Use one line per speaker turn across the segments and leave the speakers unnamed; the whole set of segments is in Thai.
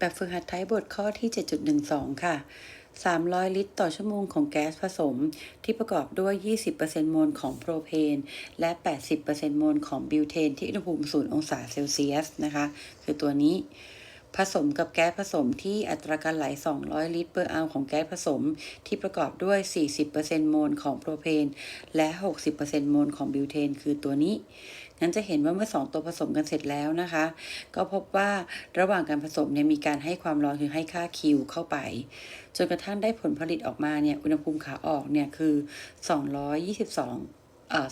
แบบฝึกหัดท้ายบทข้อที่ 7.12 ค่ะ 300 ลิตรต่อชั่วโมงของแก๊สผสม ที่ประกอบด้วย 20%โมลของโพรเพน และ 80%โมลของบิวเทน ที่อุณหภูมิ 0 องศาเซลเซียสนะคะ คือตัวนี้ ผสมกับแก๊สผสมที่อัตราการไหล 200 ลิตรเปอร์อัลของแก๊สผสม ที่ประกอบด้วย 40%โมลของโพรเพน และ 60%โมลของบิวเทน คือตัวนี้ งั้นจะเห็นว่าเมื่อ 2 ตัวผสมกันเสร็จแล้วนะคะ ก็พบว่าระหว่างการผสมเนี่ยมีการให้ความร้อนคือให้ค่า Q เข้าไป จนกระทั่งได้ผลผลิตออกมาเนี่ยอุณหภูมิขาออกเนี่ยคือ 222อ่า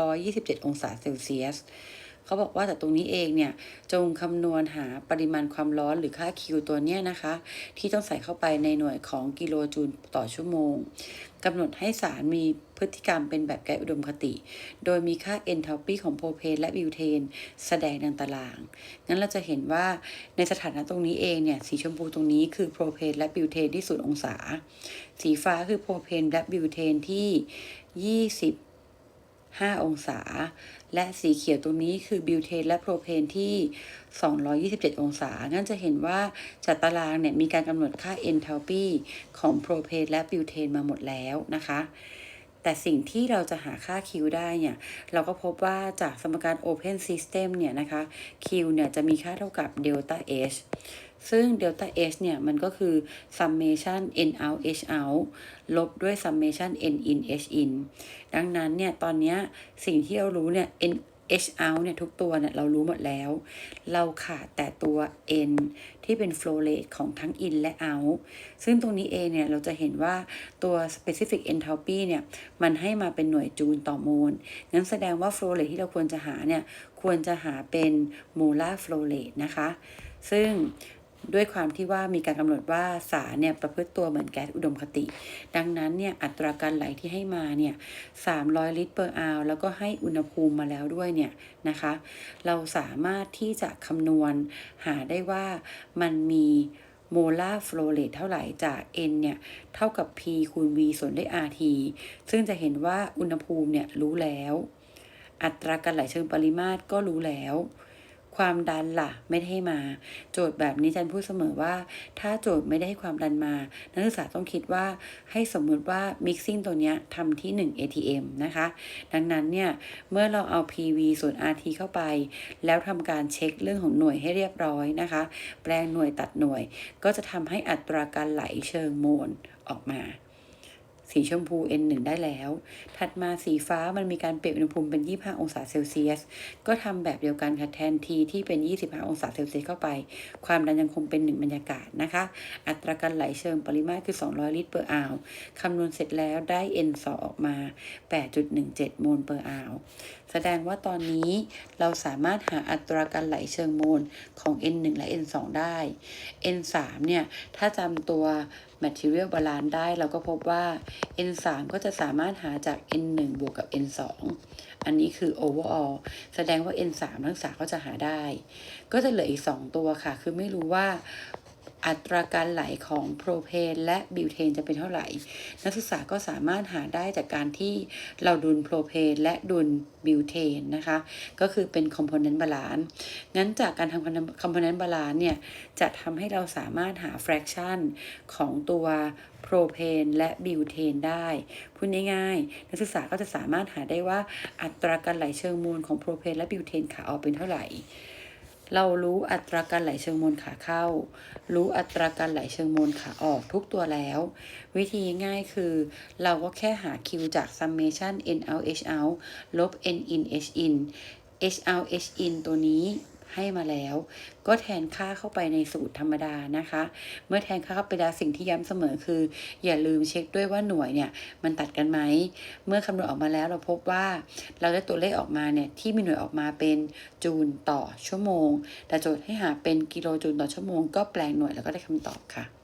227 องศาเซลเซียส เขาบอกว่าแต่ตรงนี้เองเนี่ย จงคำนวณหาปริมาณความร้อนหรือค่า Q ตัวเนี้ยนะคะ ที่ต้องใส่เข้าไปในหน่วยของกิโลจูลต่อชั่วโมงกำหนดให้สารมีพฤติกรรมเป็นแบบแก๊สอุดมคติ โดยมีค่า enthalpy ของโพรเพนและบิวเทน แสดงในตาราง งั้นเราจะเห็นว่าในสถานะตรงนี้เองเนี่ย สีชมพูตรงนี้คือโพรเพนและบิวเทนที่0องศา สีฟ้าคือโพรเพนและบิวเทนที่ 20 5 องศา และสีเขียวตรงนี้คือบิวเทนและโพรเพนที่ 227 องศา งั้นจะเห็นว่าจัดตารางเนี่ยมีการกำหนดค่า enthalpy ของโพรเพนและบิวเทนมาหมดแล้วนะคะ แต่สิ่งที่เราจะหาค่า Q ได้เนี่ย เราก็พบว่าจากสมการ Open System เนี่ยนะคะ Q เนี่ยจะมีค่าเท่ากับ delta H ซึ่ง delta H เนี่ย มันก็คือ summation n out h out ลบด้วย summation n in h in ดังนั้นเนี่ย ตอนนี้สิ่งที่เรารู้เนี่ย n h out เนี่ยทุกตัวเนี่ยเรารู้หมดแล้ว เราขาดแต่ตัว n ที่เป็น flow rate ของทั้ง in และ out ซึ่งตรงนี้เองเนี่ยเราจะเห็นว่าตัว specific enthalpy เนี่ยมันให้มาเป็นหน่วยจูลต่อโมลงั้นแสดงว่า flow rate ที่เราควรจะหาเนี่ยควรจะหาเป็น molar flow rate นะคะ ซึ่ง ด้วยความที่ว่ามีการกำหนดว่าสารเนี่ยประพฤติตัวเหมือนแก๊สอุดมคติ ดังนั้นเนี่ยอัตราการไหลที่ให้มาเนี่ย300ลิตรเปอร์อาวแล้วก็ให้อุณหภูมิมาแล้วด้วยเนี่ยนะคะ เราสามารถที่จะคำนวณหาได้ว่ามันมีโมลาร์โฟลเรทเท่าไหร่จาก n เนี่ย เท่ากับ p คูณ v ส่วนด้วย rt ซึ่งจะเห็นว่าอุณหภูมิเนี่ยรู้แล้ว อัตราการไหลเชิงปริมาตรก็รู้แล้ว ความดันล่ะ ไม่ได้ให้มา โจทย์แบบนี้จันพูดเสมอว่า ถ้าโจทย์ไม่ได้ให้ความดันมา นักศึกษาต้องคิดว่าให้สมมุติว่า mixing ตัวเนี้ยทำที่ 1 ATM นะคะ ดังนั้นเนี่ย เมื่อเราเอา PV ส่วน RT เข้าไป แล้วทำการเช็คเรื่องของหน่วยให้เรียบร้อยนะคะ แปลงหน่วยตัดหน่วย ก็จะทำให้อัตราการไหลเชิงโมลออกมา สีชมพู N1 ได้แล้ว ถัดมาสีฟ้ามันมีการเปลี่ยนอุณหภูมิเป็น 25 องศาเซลเซียส ก็ทำแบบเดียวกันค่ะแทนทีที่เป็น 25 องศาเซลเซียสเข้าไป ความดันยังคงเป็น 1 บรรยากาศนะคะ อัตราการไหลเชิงปริมาตรคือ 200 ลิตรเปอร์อาวคำนวณเสร็จแล้วได้ N2 ออกมา 8.17 โมลเปอร์อาวแสดงว่าตอนนี้เราสามารถหาอัตราการไหลเชิงโมลของ N1 และ N2 ได้ N3 เนี่ย ถ้าจำตัว material balance ได้ เราก็พบว่า N3 ก็จะสามารถหาจาก N1 บวกกับ N2 อันนี้คือ overall แสดงว่า N3 ทั้งสามก็จะหาได้ ก็จะเหลืออีก 2 ตัวค่ะ คือไม่รู้ว่า อัตราการไหลของโพรเพนและบิวเทนจะเป็นเท่าไหร่ นักศึกษาก็สามารถหาได้จากการที่เราดุลโพรเพนและดุลบิวเทนนะคะ ก็คือเป็นคอมโพเนนต์บาลานซ์งั้นจากการทำคอมโพเนนต์บาลานซ์เนี่ย จะทำให้เราสามารถหา fraction ของตัวโพรเพนและบิวเทนได้พูดง่ายๆ นักศึกษาก็จะสามารถหาได้ว่าอัตราการไหลเชิงมวลของโพรเพนและบิวเทนขาออกเป็นเท่าไหร่ เรารู้อัตราการไหลเชิงมวลขาเข้า รู้อัตราการไหลเชิงมวลขาออกทุกตัวแล้ว วิธีง่ายคือ เราก็แค่หา Q จาก summation n out h out ลบ n in h in h out h in ตัวนี้ ให้มาแล้ว ก็แทนค่าเข้าไปในสูตรธรรมดานะคะ เมื่อแทนค่าเข้าไปแล้วสิ่งที่ย้ำเสมอคือ อย่าลืมเช็คด้วยว่าหน่วยเนี่ยมันตัดกันไหม เมื่อคำนวณออกมาแล้วเราพบว่าเราได้ตัวเลขออกมาเนี่ยที่มีหน่วยออกมาเป็นจูลต่อชั่วโมง แต่โจทย์ให้หาเป็นกิโลจูลต่อชั่วโมง ก็แปลงหน่วยแล้วก็ได้คำตอบค่ะ